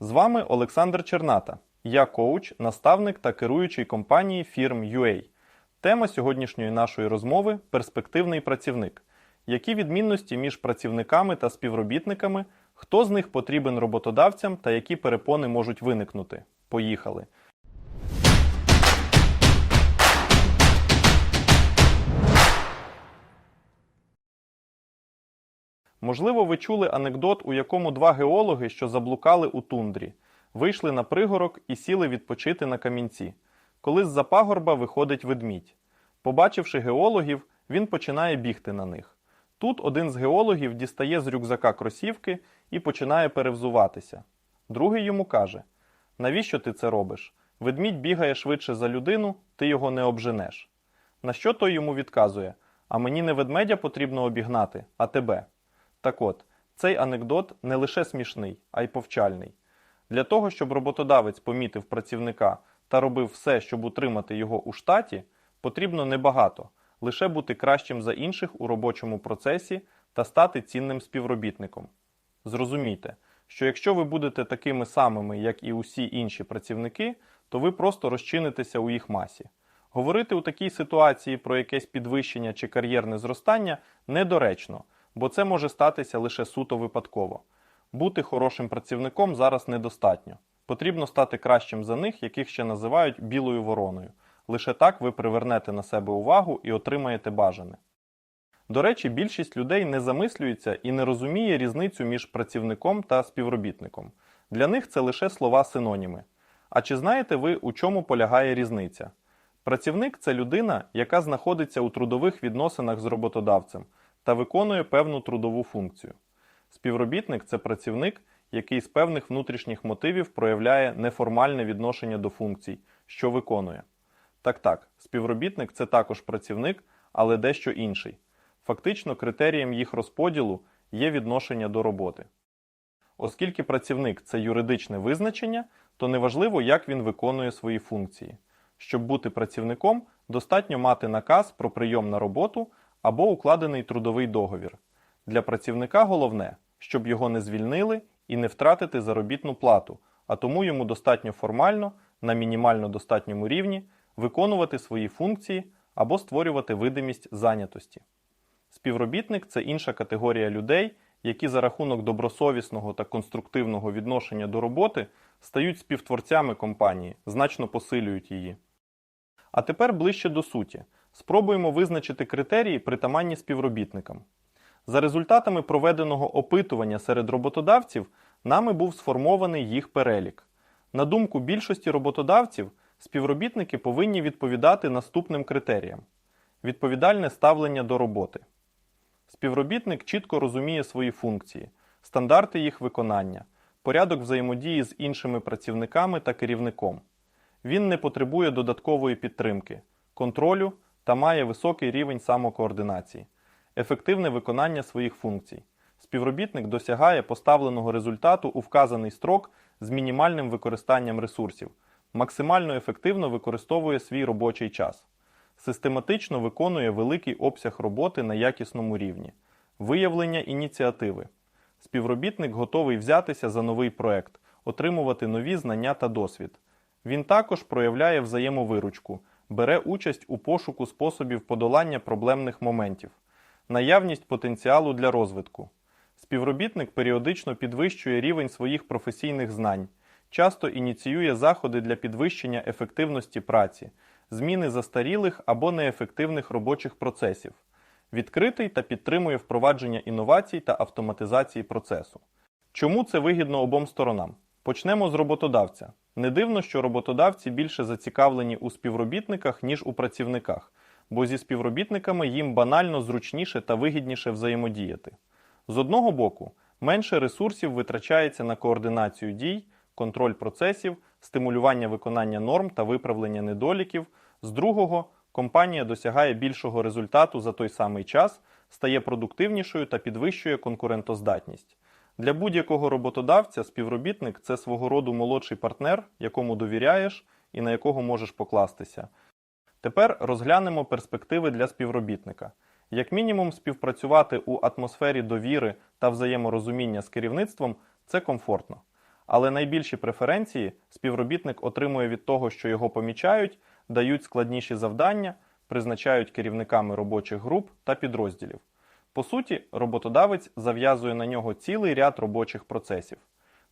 З вами Олександр Черната. Я коуч, наставник та керуючий компанії фірм UA. Тема сьогоднішньої нашої розмови перспективний працівник. Які відмінності між працівниками та співробітниками, хто з них потрібен роботодавцям та які перепони можуть виникнути? Поїхали. Можливо, ви чули анекдот, у якому два геологи, що заблукали у тундрі, вийшли на пригорок і сіли відпочити на камінці. Коли з-за пагорба виходить ведмідь. Побачивши геологів, він починає бігти на них. Тут один з геологів дістає з рюкзака кросівки і починає перевзуватися. Другий йому каже: Навіщо ти це робиш? Ведмідь бігає швидше за людину, ти його не обженеш. На що той йому відказує: А мені не ведмедя потрібно обігнати, а тебе. Так от, цей анекдот не лише смішний, а й повчальний. Для того, щоб роботодавець помітив працівника та робив все, щоб утримати його у штаті, потрібно небагато лише бути кращим за інших у робочому процесі та стати цінним співробітником. Зрозумійте, що якщо ви будете такими самими, як і усі інші працівники, то ви просто розчинитеся у їх масі. Говорити у такій ситуації про якесь підвищення чи кар'єрне зростання недоречно, бо це може статися лише суто випадково. Бути хорошим працівником зараз недостатньо. Потрібно стати кращим за них, яких ще називають білою вороною. Лише так ви привернете на себе увагу і отримаєте бажане. До речі, більшість людей не замислюється і не розуміє різницю між працівником та співробітником. Для них це лише слова синоніми. А чи знаєте ви, у чому полягає різниця? Працівник це людина, яка знаходиться у трудових відносинах з роботодавцем та виконує певну трудову функцію. Співробітник це працівник, який з певних внутрішніх мотивів проявляє неформальне відношення до функцій, що виконує. Так так, співробітник це також працівник, але дещо інший. Фактично, критерієм їх розподілу є відношення до роботи. Оскільки працівник це юридичне визначення, то неважливо, як він виконує свої функції. Щоб бути працівником, достатньо мати наказ про прийом на роботу або укладений трудовий договір. Для працівника головне, щоб його не звільнили і не втратити заробітну плату, а тому йому достатньо формально, на мінімально достатньому рівні, виконувати свої функції або створювати видимість зайнятості. Співробітник це інша категорія людей, які за рахунок добросовісного та конструктивного відношення до роботи стають співтворцями компанії, значно посилюють її. А тепер ближче до суті. Спробуємо визначити критерії, притаманні співробітникам. За результатами проведеного опитування серед роботодавців, нами був сформований їх перелік. На думку більшості роботодавців, співробітники повинні відповідати наступним критеріям: відповідальне ставлення до роботи. Співробітник чітко розуміє свої функції, стандарти їх виконання, порядок взаємодії з іншими працівниками та керівником. Він не потребує додаткової підтримки, контролю та має високий рівень самокоординації, ефективне виконання своїх функцій. Співробітник досягає поставленого результату у вказаний строк з мінімальним використанням ресурсів, максимально ефективно використовує свій робочий час, систематично виконує великий обсяг роботи на якісному рівні, виявлення ініціативи. Співробітник готовий взятися за новий проект, отримувати нові знання та досвід. Він також проявляє взаємовиручку, бере участь у пошуку способів подолання проблемних моментів, наявність потенціалу для розвитку. Співробітник періодично підвищує рівень своїх професійних знань, часто ініціює заходи для підвищення ефективності праці, зміни застарілих або неефективних робочих процесів, відкритий та підтримує впровадження інновацій та автоматизації процесу. Чому це вигідно обом сторонам? Почнемо з роботодавця. Не дивно, що роботодавці більше зацікавлені у співробітниках, ніж у працівниках, бо зі співробітниками їм банально зручніше та вигідніше взаємодіяти. З одного боку, менше ресурсів витрачається на координацію дій, контроль процесів, стимулювання виконання норм та виправлення недоліків. З другого, компанія досягає більшого результату за той самий час, стає продуктивнішою та підвищує конкурентоздатність. Для будь-якого роботодавця співробітник це свого роду молодший партнер, якому довіряєш і на якого можеш покластися. Тепер розглянемо перспективи для співробітника. Як мінімум, співпрацювати у атмосфері довіри та взаєморозуміння з керівництвом це комфортно. Але найбільші преференції співробітник отримує від того, що його помічають, дають складніші завдання, призначають керівниками робочих груп та підрозділів. По суті, роботодавець зав'язує на нього цілий ряд робочих процесів.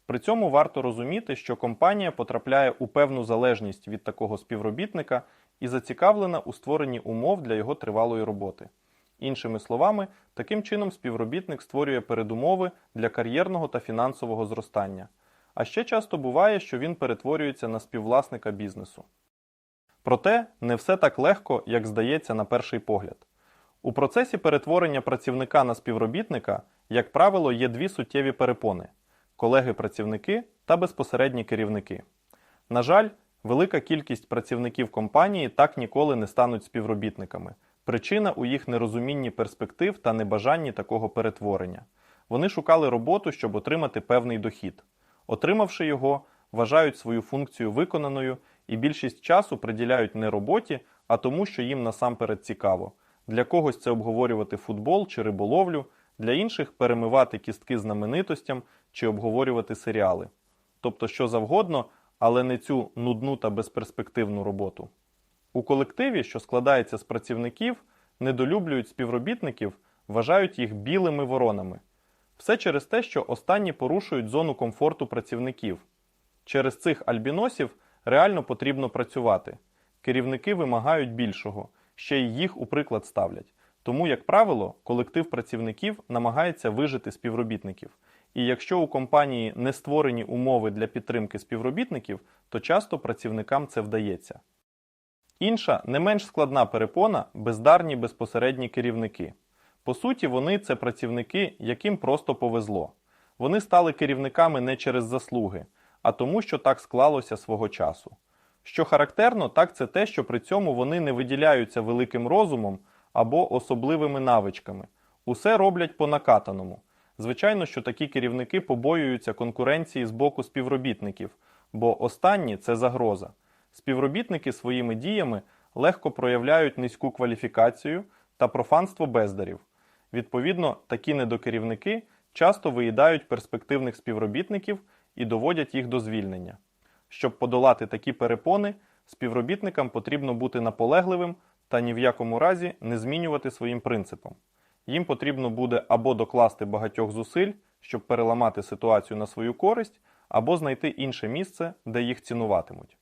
При цьому варто розуміти, що компанія потрапляє у певну залежність від такого співробітника і зацікавлена у створенні умов для його тривалої роботи. Іншими словами, таким чином співробітник створює передумови для кар'єрного та фінансового зростання. А ще часто буває, що він перетворюється на співвласника бізнесу. Проте не все так легко, як здається на перший погляд. У процесі перетворення працівника на співробітника, як правило, є дві суттєві перепони колеги-працівники та безпосередні керівники. На жаль, велика кількість працівників компанії так ніколи не стануть співробітниками. Причина у їх нерозумінні перспектив та небажанні такого перетворення. Вони шукали роботу, щоб отримати певний дохід. Отримавши його, вважають свою функцію виконаною і більшість часу приділяють не роботі, а тому, що їм насамперед цікаво. Для когось це обговорювати футбол чи риболовлю, для інших перемивати кістки знаменитостям чи обговорювати серіали. Тобто що завгодно, але не цю нудну та безперспективну роботу. У колективі, що складається з працівників, недолюблюють співробітників, вважають їх білими воронами. Все через те, що останні порушують зону комфорту працівників. Через цих альбіносів реально потрібно працювати. Керівники вимагають більшого, ще й їх у приклад ставлять. Тому, як правило, колектив працівників намагається вижити співробітників. І якщо у компанії не створені умови для підтримки співробітників, то часто працівникам це вдається. Інша, не менш складна перепона бездарні безпосередні керівники. По суті, вони це працівники, яким просто повезло. Вони стали керівниками не через заслуги, а тому, що так склалося свого часу. Що характерно, так це те, що при цьому вони не виділяються великим розумом або особливими навичками. Усе роблять по накатаному. Звичайно, що такі керівники побоюються конкуренції з боку співробітників, бо останні це загроза. Співробітники своїми діями легко проявляють низьку кваліфікацію та профанство бездарів. Відповідно, такі недокерівники часто виїдають перспективних співробітників і доводять їх до звільнення. Щоб подолати такі перепони, співробітникам потрібно бути наполегливим та ні в якому разі не змінювати своїм принципом. Їм потрібно буде або докласти багатьох зусиль, щоб переламати ситуацію на свою користь, або знайти інше місце, де їх цінуватимуть.